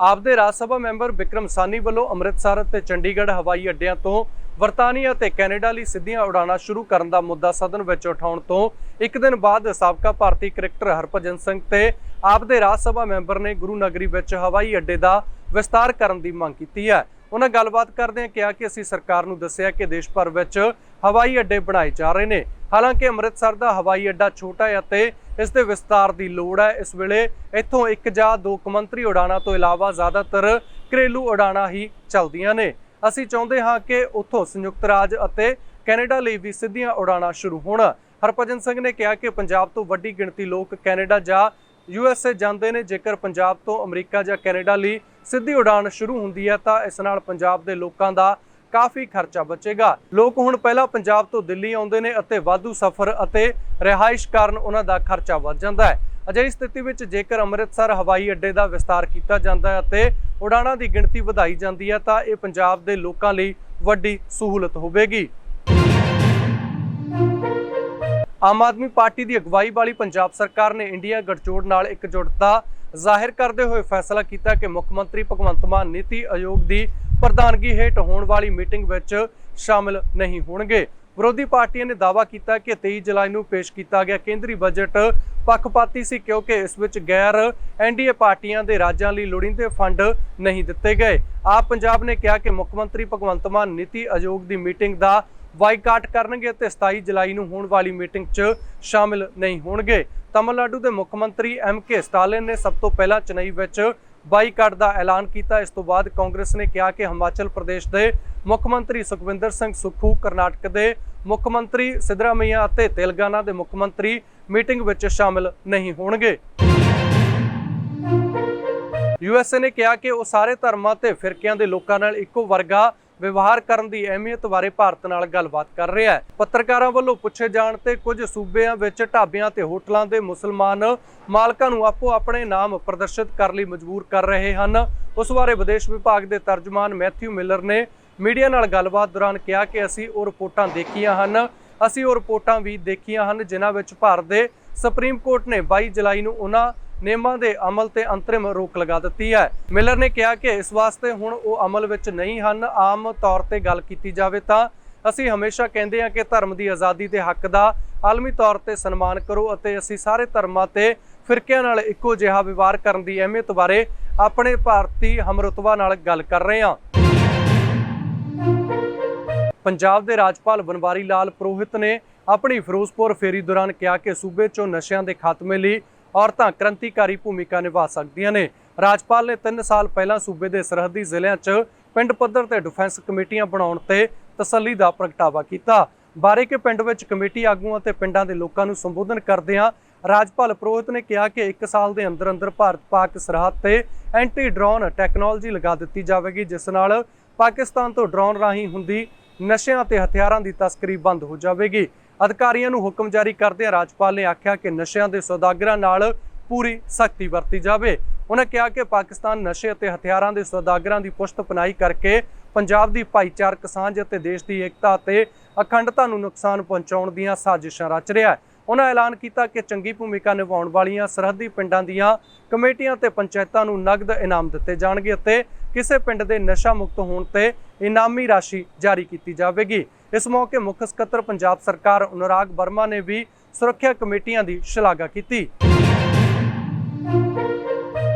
ਆਪਦੇ ਰਾਜ ਸਭਾ ਮੈਂਬਰ ਵਿਕਰਮ ਸਾਨੀ ਵੱਲੋਂ ਅੰਮ੍ਰਿਤਸਰ ਅਤੇ ਚੰਡੀਗੜ੍ਹ ਹਵਾਈ ਅੱਡਿਆਂ ਤੋਂ ਵਰਤਾਨੀਆ ਤੇ ਕੈਨੇਡਾ ਲਈ ਸਿੱਧੀਆਂ ਉਡਾਣਾਂ ਸ਼ੁਰੂ ਕਰਨ ਦਾ ਮੁੱਦਾ ਸਦਨ ਵਿੱਚ ਉਠਾਉਣ ਤੋਂ ਇੱਕ ਦਿਨ ਬਾਅਦ ਸਾਬਕਾ ਭਾਰਤੀ ਕ੍ਰਿਕਟਰ ਹਰਭਜਨ ਸਿੰਘ ਤੇ ਆਪਦੇ ਰਾਜ ਸਭਾ ਮੈਂਬਰ ਨੇ ਗੁਰੂ ਨਗਰੀ ਵਿੱਚ ਹਵਾਈ ਅੱਡੇ ਦਾ ਵਿਸਤਾਰ ਕਰਨ ਦੀ ਮੰਗ ਕੀਤੀ ਹੈ। ਉਹਨਾਂ ਗੱਲਬਾਤ ਕਰਦਿਆਂ ਕਿਹਾ ਕਿ ਅਸੀਂ ਸਰਕਾਰ ਨੂੰ ਦੱਸਿਆ ਕਿ ਦੇਸ਼ ਭਰ ਵਿੱਚ ਹਵਾਈ ਅੱਡੇ ਬਣਾਏ ਜਾ ਰਹੇ ਨੇ। ਹਾਲਾਂਕਿ ਅੰਮ੍ਰਿਤਸਰ ਦਾ ਹਵਾਈ ਅੱਡਾ ਛੋਟਾ ਹੈ ਅਤੇ ਇਸ ਦੇ ਵਿਸਤਾਰ ਦੀ ਲੋੜ ਹੈ। ਇਸ ਵੇਲੇ ਇੱਥੋਂ ਇੱਕ ਜਾਂ ਦੋ ਕਮੰਤਰੀ ਉਡਾਣਾਂ ਤੋਂ ਇਲਾਵਾ ਜ਼ਿਆਦਾਤਰ ਘਰੇਲੂ ਉਡਾਣਾਂ ਹੀ ਚੱਲਦੀਆਂ ਨੇ। ਅਸੀਂ ਚਾਹੁੰਦੇ ਹਾਂ ਕਿ ਉੱਥੋਂ ਸੰਯੁਕਤ ਰਾਜ ਅਤੇ ਕੈਨੇਡਾ ਲਈ ਵੀ ਸਿੱਧੀਆਂ ਉਡਾਣਾਂ ਸ਼ੁਰੂ ਹੋਣ। ਹਰਭਜਨ ਸਿੰਘ ਨੇ ਕਿਹਾ ਕਿ ਪੰਜਾਬ ਤੋਂ ਵੱਡੀ ਗਿਣਤੀ ਲੋਕ ਕੈਨੇਡਾ ਜਾਂ ਯੂਐਸਏ ਜਾਂਦੇ ਨੇ। ਜੇਕਰ ਪੰਜਾਬ ਤੋਂ ਅਮਰੀਕਾ ਜਾਂ ਕੈਨੇਡਾ ਲਈ ਸਿੱਧੀ ਉਡਾਣ ਸ਼ੁਰੂ ਹੁੰਦੀ ਹੈ ਤਾਂ ਇਸ ਨਾਲ ਪੰਜਾਬ ਦੇ ਲੋਕਾਂ ਦਾ ਕਾਫੀ ਖਰਚਾ ਬਚੇਗਾ। ਲੋਕ ਹੁਣ ਪਹਿਲਾਂ ਪੰਜਾਬ ਤੋਂ ਦਿੱਲੀ ਆਉਂਦੇ ਨੇ ਅਤੇ ਵਾਧੂ ਸਫ਼ਰ ਅਤੇ ਰਿਹਾਇਸ਼ ਕਾਰਨ ਉਹਨਾਂ ਦਾ ਖਰਚਾ ਵੱਧ ਜਾਂਦਾ ਹੈ। ਅਜਿਹੀ ਸਥਿਤੀ ਵਿੱਚ ਜੇਕਰ ਅੰਮ੍ਰਿਤਸਰ, ਹਵਾਈ ਅੱਡੇ ਦਾ ਵਿਸਤਾਰ ਕੀਤਾ ਜਾਂਦਾ ਹੈ ਅਤੇ ਉਡਾਣਾਂ ਦੀ ਗਿਣਤੀ ਵਧਾਈ ਜਾਂਦੀ ਹੈ, ਤਾਂ ਇਹ ਪੰਜਾਬ ਦੇ ਲੋਕਾਂ ਲਈ ਵੱਡੀ ਸਹੂਲਤ ਹੋਵੇਗੀ। ਆਮ ਆਦਮੀ ਪਾਰਟੀ ਦੀ ਅਗਵਾਈ ਵਾਲੀ ਪੰਜਾਬ ਸਰਕਾਰ ਨੇ ਇੰਡੀਆ ਗਠਜੋੜ ਨਾਲ ਇਕਜੁੱਟਤਾ ਜ਼ਾਹਿਰ ਕਰਦੇ ਹੋਏ ਫੈਸਲਾ ਕੀਤਾ ਕਿ ਮੁੱਖ ਮੰਤਰੀ ਭਗਵੰਤ ਮਾਨ ਨੀਤੀ ਆਯੋਗ ਦੀ ਪ੍ਰਧਾਨਗੀ ਹੇਠ ਹੋਣ ਵਾਲੀ ਮੀਟਿੰਗ ਵਿੱਚ ਸ਼ਾਮਲ ਨਹੀਂ ਹੋਣਗੇ। ਵਿਰੋਧੀ ਪਾਰਟੀਆਂ ਨੇ ਦਾਅਵਾ ਕੀਤਾ ਕਿ 23 ਜੁਲਾਈ ਨੂੰ ਪੇਸ਼ ਕੀਤਾ ਗਿਆ ਕੇਂਦਰੀ ਬਜਟ ਪੱਖਪਾਤੀ ਸੀ ਕਿਉਂਕਿ ਇਸ ਵਿੱਚ ਗੈਰ ਐਨਡੀਏ ਪਾਰਟੀਆਂ ਦੇ ਰਾਜਾਂ ਲਈ ਲੋੜੀਂਦੇ ਫੰਡ ਨਹੀਂ ਦਿੱਤੇ ਗਏ। ਆਪ ਪੰਜਾਬ ਨੇ ਕਿਹਾ ਕਿ ਮੁੱਖ ਮੰਤਰੀ ਭਗਵੰਤ ਮਾਨ ਨੀਤੀ ਆਯੋਗ ਦੀ ਮੀਟਿੰਗ ਦਾ ਬਾਈਕਾਟ ਕਰਨਗੇ ਤੇ 27 ਜੁਲਾਈ ਨੂੰ ਹੋਣ ਵਾਲੀ ਮੀਟਿੰਗ 'ਚ ਸ਼ਾਮਿਲ ਨਹੀਂ ਹੋਣਗੇ। ਤਮਿਲਨਾਡੂ ਦੇ ਮੁੱਖ ਮੰਤਰੀ ਐਮ ਕੇ ਸਟਾਲਿਨ ਨੇ ਸਭ ਤੋਂ ਪਹਿਲਾਂ ਚੇਨਈ ਵਿੱਚ ਬਾਈਕਾਟ ਦਾ ਐਲਾਨ ਕੀਤਾ। ਇਸ ਤੋਂ ਬਾਅਦ ਕਾਂਗਰਸ ਨੇ ਕਿਹਾ ਕਿ ਹਿਮਾਚਲ ਪ੍ਰਦੇਸ਼ ਦੇ ਮੁੱਖ ਮੰਤਰੀ ਸੁਖਵਿੰਦਰ ਸਿੰਘ ਸੁੱਖੂ, ਕਰਨਾਟਕ ਦੇ ਮੁੱਖ ਮੰਤਰੀ ਸਿਧਰਾਮਈਆ ਅਤੇ ਤੇਲੰਗਾਨਾ ਦੇ ਮੁੱਖ ਮੰਤਰੀ ਮੀਟਿੰਗ ਵਿੱਚ ਸ਼ਾਮਿਲ ਨਹੀਂ ਹੋਣਗੇ। ਯੂਐਸਏ ਨੇ ਕਿਹਾ ਕਿ ਉਹ ਸਾਰੇ ਧਰਮਾਂ ਤੇ ਫਿਰਕਿਆਂ ਦੇ ਲੋਕਾਂ ਨਾਲ ਇੱਕੋ ਵਰਗਾ ਵਿਵਹਾਰ ਕਰਨ ਦੀ ਅਹਿਮੀਅਤ ਬਾਰੇ ਭਾਰਤ ਨਾਲ ਗੱਲਬਾਤ ਕਰ ਰਿਹਾ ਹੈ। ਪੱਤਰਕਾਰਾਂ ਵੱਲੋਂ ਪੁੱਛੇ ਜਾਣ ਤੇ ਕੁਝ ਸੂਬਿਆਂ ਵਿੱਚ ਢਾਬਿਆਂ ਤੇ ਹੋਟਲਾਂ ਦੇ ਮੁਸਲਮਾਨ ਮਾਲਕਾਂ ਨੂੰ ਆਪੋ ਆਪਣੇ ਨਾਮ ਪ੍ਰਦਰਸ਼ਿਤ ਕਰਨ ਲਈ ਮਜਬੂਰ ਕਰ ਰਹੇ ਹਨ। ਉਸ ਬਾਰੇ ਵਿਦੇਸ਼ ਵਿਭਾਗ ਦੇ ਤਰਜਮਾਨ ਮੈਥਿਊ ਮਿਲਰ ਨੇ ਮੀਡੀਆ ਨਾਲ ਗੱਲਬਾਤ ਦੌਰਾਨ ਕਿਹਾ ਕਿ ਅਸੀਂ ਉਹ ਰਿਪੋਰਟਾਂ ਦੇਖੀਆਂ ਹਨ। ਅਸੀਂ ਉਹ ਰਿਪੋਰਟਾਂ ਵੀ ਦੇਖੀਆਂ ਹਨ, ਜਿਨ੍ਹਾਂ ਵਿੱਚ ਭਾਰਤ ਦੇ ਸੁਪਰੀਮ ਕੋਰਟ ਨੇ 22 ਜੁਲਾਈ ਨੂੰ ਉਹਨਾਂ ਨਿਯਮਾਂ ਦੇ ਅਮਲ ਤੇ ਅੰਤਰਿਮ ਰੋਕ ਲਗਾ ਦਿੱਤੀ ਹੈ। ਮਿਲਰ ਨੇ ਕਿਹਾ ਕਿ ਇਸ ਵਾਸਤੇ ਹੁਣ ਉਹ ਅਮਲ ਵਿੱਚ ਨਹੀਂ ਹਨ। ਆਮ ਤੌਰ ਤੇ ਗੱਲ ਕੀਤੀ ਜਾਵੇ ਤਾਂ ਅਸੀਂ ਹਮੇਸ਼ਾ ਕਹਿੰਦੇ ਹਾਂ ਕਿ ਧਰਮ ਦੀ ਆਜ਼ਾਦੀ ਤੇ ਹੱਕ ਦਾ ਆਲਮੀ ਤੌਰ ਤੇ ਸਨਮਾਨ ਕਰੋ ਅਤੇ ਅਸੀਂ ਸਾਰੇ ਧਰਮਾਂ ਤੇ ਫਿਰਕਿਆਂ ਨਾਲ ਇੱਕੋ ਜਿਹਾ ਵਿਵਹਾਰ ਕਰਨ ਦੀ ਅਹਿਮੀਅਤ ਬਾਰੇ ਆਪਣੇ ਭਾਰਤੀ ਹਮਰਤਬਾ ਨਾਲ ਗੱਲ ਕਰ ਰਹੇ ਹਾਂ। ਪੰਜਾਬ ਦੇ ਰਾਜਪਾਲ ਬਨਵਾਰੀ ਲਾਲ ਪ੍ਰੋਹਿਤ ਨੇ ਆਪਣੀ ਫਿਰੋਜ਼ਪੁਰ ਫੇਰੀ ਦੌਰਾਨ ਕਿਹਾ ਕਿ ਸੂਬੇ 'ਚੋਂ ਨਸ਼ਿਆਂ ਦੇ ਖਾਤਮੇ ਲਈ ਔਰਤਾਂ ਕ੍ਰਾਂਤੀਕਾਰੀ ਭੂਮਿਕਾ ਨਿਭਾ ਸਕਦੀਆਂ ਨੇ। ਰਾਜਪਾਲ ਨੇ 3 ਸਾਲ ਪਹਿਲਾਂ ਸੂਬੇ ਦੇ ਸਰਹੱਦੀ ਜ਼ਿਲ੍ਹਿਆਂ 'ਚ ਪਿੰਡ ਪੱਧਰ ਤੇ ਡਿਫੈਂਸ ਕਮੇਟੀਆਂ ਬਣਾਉਣ ਤੇ ਤਸੱਲੀ ਦਾ ਪ੍ਰਗਟਾਵਾ ਕੀਤਾ। ਬਾਰੇਕੇ ਪਿੰਡ ਵਿੱਚ ਕਮੇਟੀ ਆਗੂਆਂ ਤੇ ਪਿੰਡਾਂ ਦੇ ਲੋਕਾਂ ਨੂੰ ਸੰਬੋਧਨ ਕਰਦਿਆਂ ਰਾਜਪਾਲ ਪ੍ਰੋਹਿਤ ਨੇ ਕਿਹਾ ਕਿ 1 ਸਾਲ ਦੇ ਅੰਦਰ ਅੰਦਰ ਭਾਰਤ ਪਾਕ ਸਰਹੱਦ ਤੇ ਐਂਟੀ ਡਰੋਨ ਟੈਕਨੋਲੋਜੀ ਲਗਾ ਦਿੱਤੀ ਜਾਵੇਗੀ, ਜਿਸ ਨਾਲ ਪਾਕਿਸਤਾਨ ਤੋਂ ਡਰੋਨ ਰਾਹੀਂ ਹੁੰਦੀ ਨਸ਼ਿਆਂ ਤੇ ਹਥਿਆਰਾਂ ਦੀ ਤਸਕਰੀ ਬੰਦ ਹੋ ਜਾਵੇਗੀ। ਅਧਿਕਾਰੀਆਂ ਨੂੰ ਹੁਕਮ ਜਾਰੀ ਕਰਦਿਆਂ ਰਾਜਪਾਲ ਨੇ ਆਖਿਆ ਕਿ ਨਸ਼ਿਆਂ ਦੇ ਸੌਦਾਗਰਾਂ ਨਾਲ ਪੂਰੀ ਸਖਤੀ ਵਰਤੀ ਜਾਵੇ। ਉਹਨਾਂ ਕਿਹਾ ਕਿ ਪਾਕਿਸਤਾਨ ਨਸ਼ੇ ਅਤੇ ਹਥਿਆਰਾਂ ਦੇ ਸੌਦਾਗਰਾਂ ਦੀ ਪੁਸ਼ਤ ਪਨਾਈ ਕਰਕੇ ਪੰਜਾਬ ਦੀ ਭਾਈਚਾਰਕ ਸਾਂਝ ਅਤੇ ਦੇਸ਼ ਦੀ ਏਕਤਾ ਅਤੇ ਅਖੰਡਤਾ ਨੂੰ ਨੁਕਸਾਨ ਪਹੁੰਚਾਉਣ ਦੀਆਂ ਸਾਜ਼ਿਸ਼ਾਂ ਰਚ ਰਿਹਾ ਹੈ। ਉਹਨਾਂ ਐਲਾਨ ਕੀਤਾ ਕਿ ਚੰਗੀ ਭੂਮਿਕਾ ਨਿਭਾਉਣ ਵਾਲੀਆਂ ਸਰਹੱਦੀ ਪਿੰਡਾਂ ਦੀਆਂ ਕਮੇਟੀਆਂ ਤੇ ਪੰਚਾਇਤਾਂ ਨੂੰ ਨਗਦ ਇਨਾਮ ਦਿੱਤੇ ਜਾਣਗੇ ਅਤੇ ਕਿਸੇ ਪਿੰਡ ਦੇ ਨਸ਼ਾ ਮੁਕਤ ਹੋਣ ਤੇ ਇਨਾਮੀ ਰਾਸ਼ੀ ਜਾਰੀ ਕੀਤੀ ਜਾਵੇਗੀ। ਇਸ ਮੌਕੇ ਮੁੱਖ ਸਕੱਤਰ ਪੰਜਾਬ ਸਰਕਾਰ ਅਨੁਰਾਗ ਵਰਮਾ ਨੇ ਵੀ ਸੁਰੱਖਿਆ ਕਮੇਟੀਆਂ ਦੀ ਸ਼ਲਾਘਾ ਕੀਤੀ।